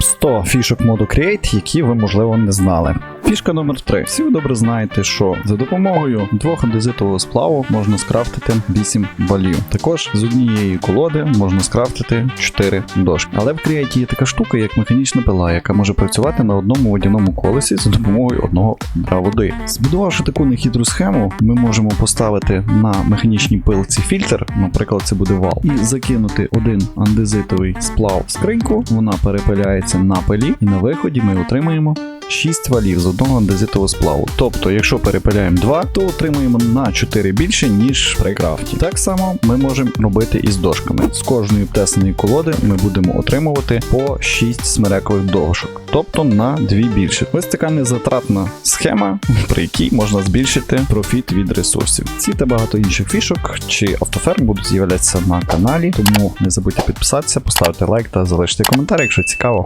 tips. Топ-100 фішок моду Create, які ви, можливо, не знали. Фішка номер 3. Всі ви добре знаєте, що за допомогою двох андезитового сплаву можна скрафтити 8 валів. Також з однієї колоди можна скрафтити 4 дошки. Але в Create є така штука, як механічна пила, яка може працювати на одному водяному колесі за допомогою одного відра води. Збудувавши таку нехитру схему, ми можемо поставити на механічній пилці фільтр, наприклад, це буде вал, і закинути один андезитовий сплав в скриньку. Вона перепиляється на пилі, і на виході ми отримаємо 6 валів з одного андезитового сплаву. Тобто, якщо перепиляємо 2, то отримуємо на 4 більше, ніж при крафті. Так само ми можемо робити і з дошками. З кожної втесаної колоди ми будемо отримувати по 6 смерекових дошок, тобто на 2 більше. Ось така незатратна схема, при якій можна збільшити профіт від ресурсів. Ці та багато інших фішок чи автоферм будуть з'являтися на каналі, тому не забудьте підписатися, поставити лайк та залишити коментар, якщо цікаво.